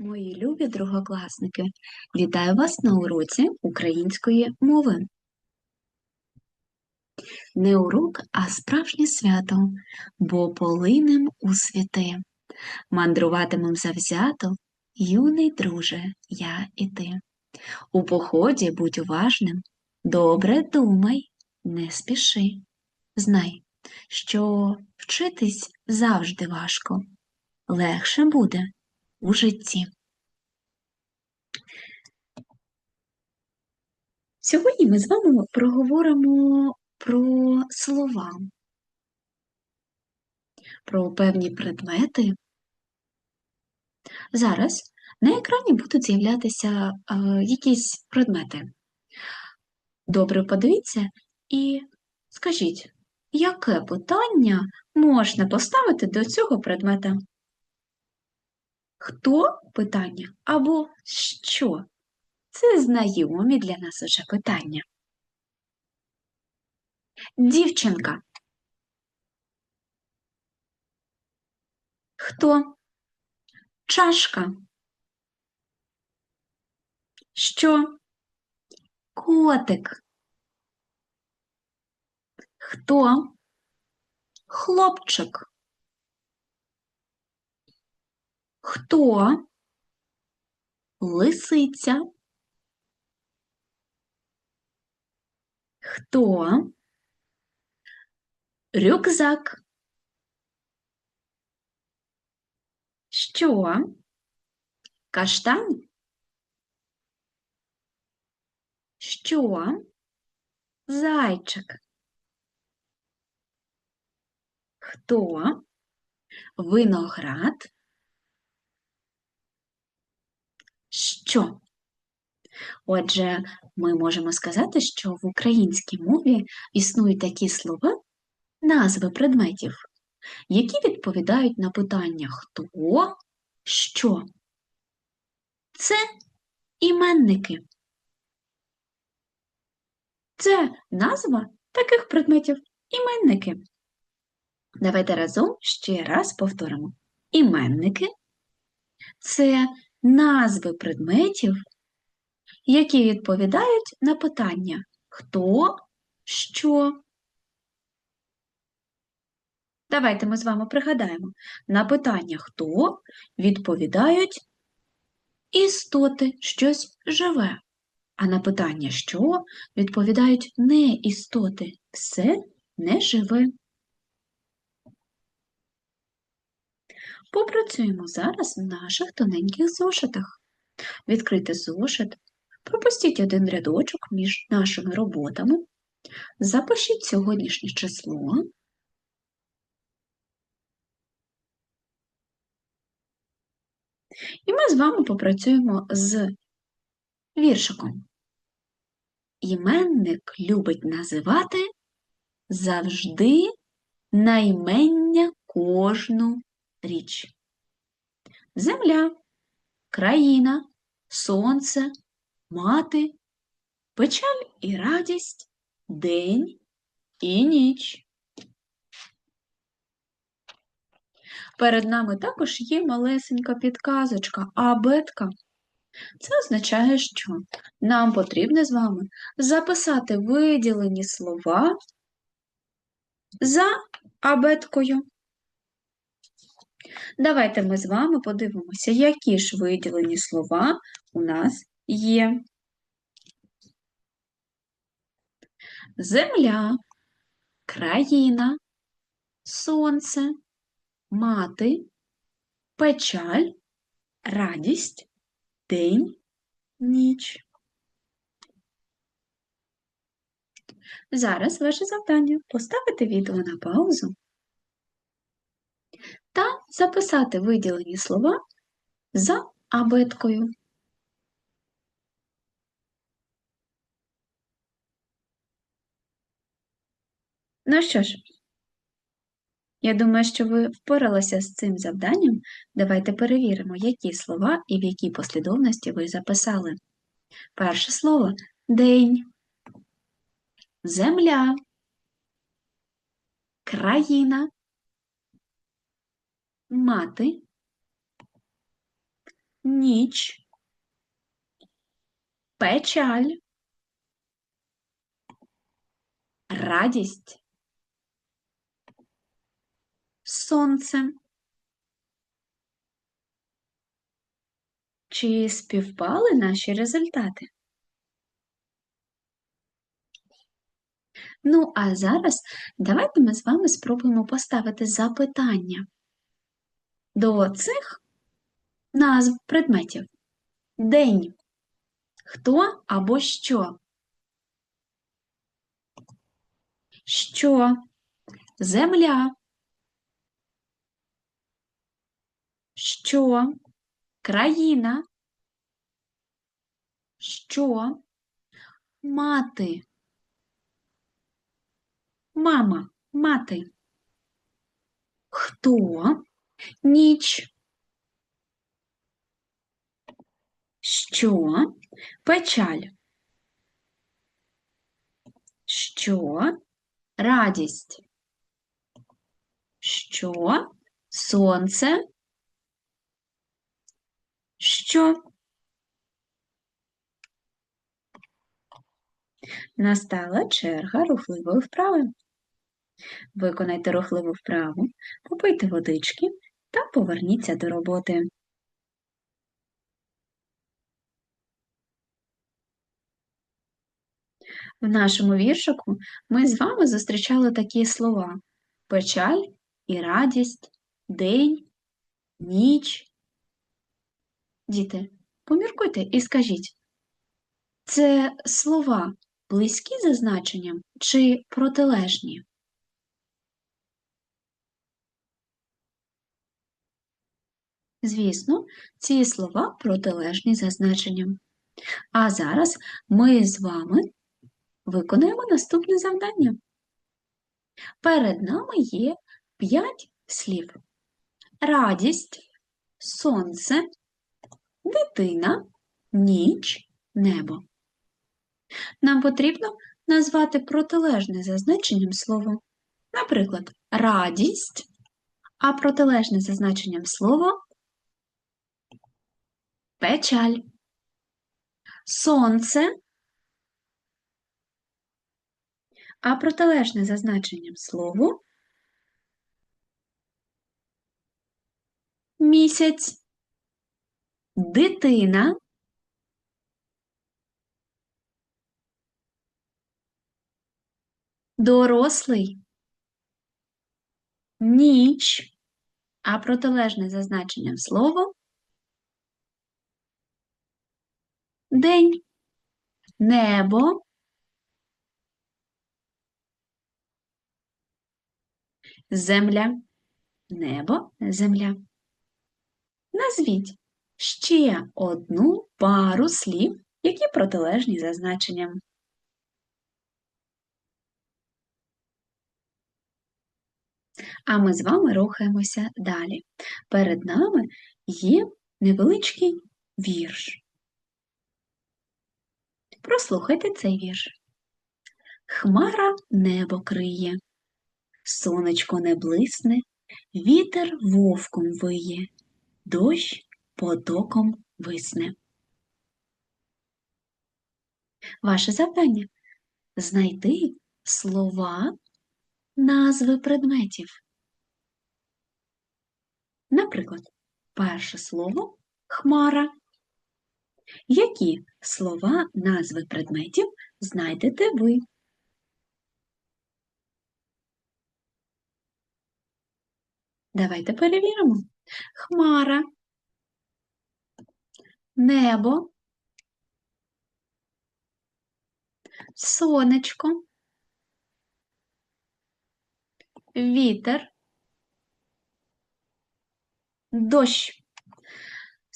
Мої любі другокласники, вітаю вас на уроці української мови. Не урок, а справжнє свято, бо полинем у світи. Мандруватимем завзято, юний друже, я і ти. У поході будь уважним, добре думай, не спіши. Знай, що вчитись завжди важко, легше буде у житті. Сьогодні ми з вами проговоримо про слова, про певні предмети. Зараз на екрані будуть з'являтися е, якісь предмети. Добре подивіться і скажіть, яке питання можна поставити до цього предмета? Хто питання або що? Це знайомі для нас уже питання. Дівчинка. Хто? Чашка. Що? Котик. Хто? Хлопчик. Хто? Лисиця. Хто? Рюкзак. Що? Каштан? Що? Зайчик. Хто? Виноград. Що? Отже, ми можемо сказати, що в українській мові існують такі слова, назви предметів, які відповідають на питання хто, що. Це іменники. Це назва таких предметів іменники. Давайте разом ще раз повторимо. Іменники це назви предметів, які відповідають на питання хто, що. Давайте ми з вами пригадаємо, на питання хто? відповідають істоти щось живе, а на питання що? відповідають не істоти, все не живе. Попрацюємо зараз в наших тоненьких зошитах. Відкрити зошит, пропустіть один рядочок між нашими роботами, запишіть сьогоднішнє число. І ми з вами попрацюємо з віршиком. Іменник любить називати завжди наймення кожну річ. Земля, країна, сонце, мати, печаль і радість, день і ніч. Перед нами також є малесенька підказочка, абетка. Це означає, що нам потрібно з вами записати виділені слова за абеткою. Давайте ми з вами подивимося, які ж виділені слова у нас є. Земля, країна, сонце, мати, печаль, радість, день, ніч. Зараз ваше завдання поставити відео на паузу та записати виділені слова за абеткою. Ну що ж, я думаю, що ви впоралися з цим завданням. Давайте перевіримо, які слова і в якій послідовності ви записали. Перше слово день, земля, країна, мати, ніч, печаль, радість, сонце. Чи співпали наші результати? Ну, а зараз давайте ми з вами спробуємо поставити запитання до цих назв предметів. День. Хто або що? Що? Земля. Що? Країна. Що? Мати. Мама, мати. Хто? Ніч. Що? Печаль. Що? Радість. Що? Сонце. Що? Настала черга рухливої вправи. Виконайте рухливу вправу, попийте водички та поверніться до роботи. В нашому віршику ми з вами зустрічали такі слова: печаль і радість, день, ніч. Діти, поміркуйте і скажіть, це слова близькі за значенням чи протилежні? Звісно, ці слова протилежні за значенням. А зараз ми з вами виконаємо наступне завдання. Перед нами є п'ять слів: радість, сонце, дитина, ніч, небо. Нам потрібно назвати протилежне за значенням слово. Наприклад, радість, а протилежне за значенням слова печаль, сонце, а протилежне за значенням слову. Місяць, дитина, дорослий, ніч, а протилежне за значенням слово день, небо, земля, небо, земля. Назвіть ще одну пару слів, які протилежні за значенням. А ми з вами рухаємося далі. Перед нами є невеличкий вірш. Прослухайте цей вірш. Хмара небо криє, сонечко не блисне, вітер вовком виє, дощ потоком висне. Ваше завдання знайти слова, назви предметів. Наприклад, перше слово хмара. Які слова, назви предметів знайдете ви? Давайте перевіримо. Хмара, небо, сонечко, вітер, дощ.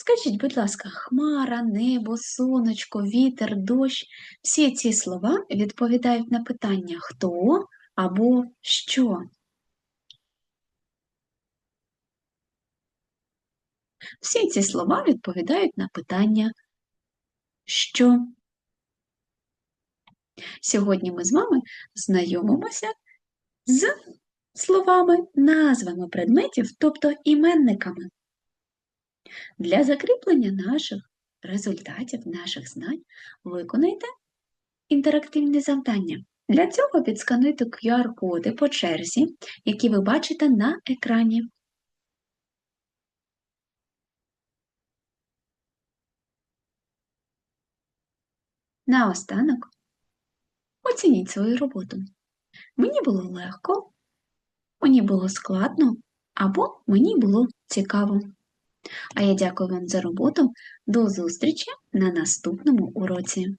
Скажіть, будь ласка, хмара, небо, сонечко, вітер, дощ. Всі ці слова відповідають на питання хто або що. Всі ці слова відповідають на питання що. Сьогодні ми з вами знайомимося з словами, назвами предметів, тобто іменниками. Для закріплення наших результатів, наших знань виконайте інтерактивні завдання. Для цього підскануйте QR-коди по черзі, які ви бачите на екрані. Наостанок оцініть свою роботу. Мені було легко, мені було складно або мені було цікаво. А я дякую вам за роботу. До зустрічі на наступному уроці.